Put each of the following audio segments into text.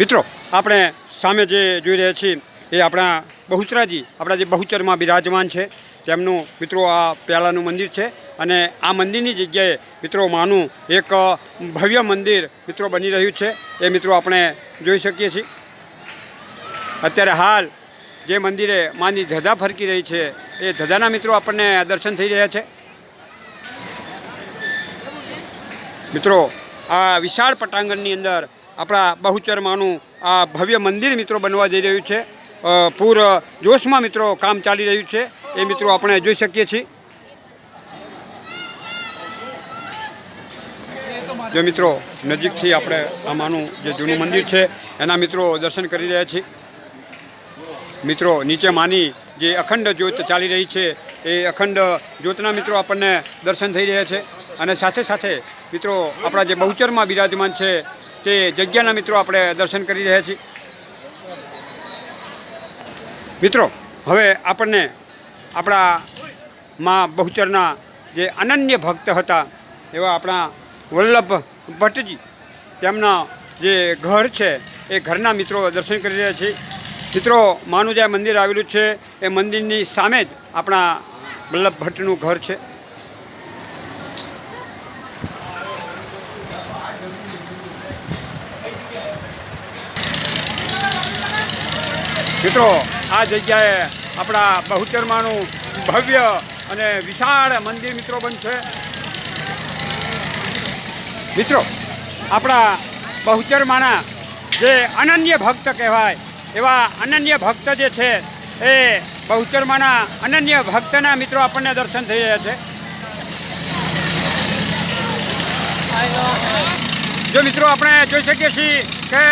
મિત્રો, આપણે સામે જે જોઈ રહ્યા છીએ, એ આપણા બહુચરાજી, આપણા જે બહુચરમાં બિરાજમાન છે. તેમનું, મિત્રો, આ પ્યાલાનું મંદિર છે અને આ મંદિરની જગ્યાએ, મિત્રો, માનું એક ભવ્ય મંદિર, મિત્રો, બની રહ્યું છે. એ, મિત્રો, આપણે જોઈ શકીએ છીએ. અત્યારે હાલ, જે મંદિરે માની ધજા ફરકી રહી છે, એ ધજાના મિત્રો આપણને દર્શન થઈ રહ્યા છે. મિત્રો, આ વિશાળ પટાંગણની અંદર આપણા બહુચરમાનું આ ભવ્ય મંદિર મિત્રો બનવા જઈ રહ્યું છે. પૂર જોશમાં મિત્રો કામ ચાલી રહ્યું છે. એ મિત્રો આપણે જોઈ શકીએ છીએ. જો મિત્રો, નજીકથી આપણે આ માનું જે જૂનું મંદિર છે, એના મિત્રો દર્શન કરી રહ્યા છીએ. મિત્રો, નીચે માની જે અખંડ જ્યોત ચાલી રહી છે, એ અખંડ જ્યોતના મિત્રો આપણને દર્શન થઈ રહ્યા છે. અને સાથે સાથે મિત્રો, આપણા જે બહુચરમાં બિરાજમાન છે તે જગ્યાના મિત્રો આપણે દર્શન કરી રહ્યા છીએ. મિત્રો, હવે આપણને આપણા મા બહુચરના જે અનન્ય ભક્ત હતા એવા આપણા વલ્લભ ભટ્ટજી, તેમના જે ઘર છે એ ઘરના મિત્રો દર્શન કરી રહ્યા છીએ. મિત્રો, માનું જે મંદિર આવેલું છે, એ મંદિરની સામે જ આપણા વલ્લભ ભટ્ટનું ઘર છે. મિત્રો, આ જગ્યાએ આપણા બહુચરમાનું ભવ્ય અને વિશાળ મંદિર મિત્રો બનશે. મિત્રો, આપણા બહુચરમાના જે અનન્ય ભક્ત કહેવાય, એવા અનન્ય ભક્ત જે છે, એ બહુચરમાના અનન્ય ભક્તના મિત્રો આપણને દર્શન થઈ રહ્યા છે. જો મિત્રો, આપણે જોઈ શકીએ છીએ કે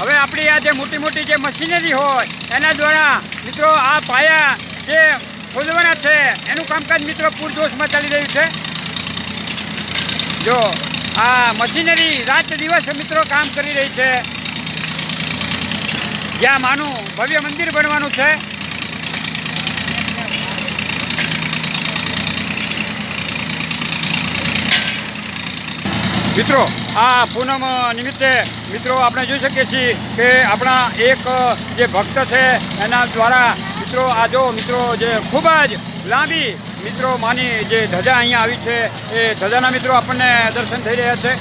હવે આપણી આ જે મોટી મોટી જે મશીનરી હોય, એના દ્વારા મિત્રો આ પાયા જે ખોદવાના છે, એનું કામકાજ મિત્રો પૂરજોશમાં ચાલી રહ્યું છે. જો, આ મશીનરી રાત દિવસ મિત્રો કામ કરી રહી છે. જ્યાં માનું ભવ્ય મંદિર બનવાનું છે. મિત્રો, આ પૂનમ નિમિત્તે મિત્રો આપણે જોઈ શકીએ છીએ કે આપણા એક જે ભક્ત છે, એના દ્વારા મિત્રો આ જો મિત્રો જે ખૂબ જ લાંબી મિત્રો માની જે ધજા અહીંયા આવી છે, એ ધજાના મિત્રો આપણને દર્શન થઈ રહ્યા છે.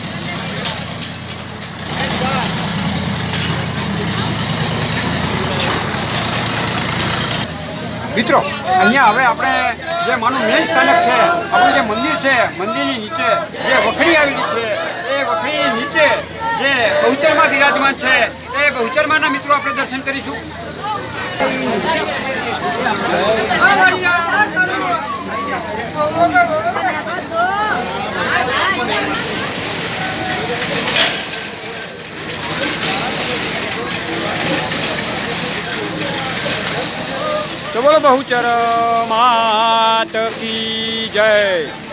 મિત્રો, અહીંયા હવે આપણે જે માનું મેન સ્થાનક છે, આપણું જે મંદિર છે, મંદિરની નીચે જે વખડી આવેલી છે, એ વખડી નીચે જે બહુચરમાં બિરાજમાન છે, એ બહુચરમાના મિત્રો આપણે દર્શન કરીશું. તો બહુચર માત કી જય.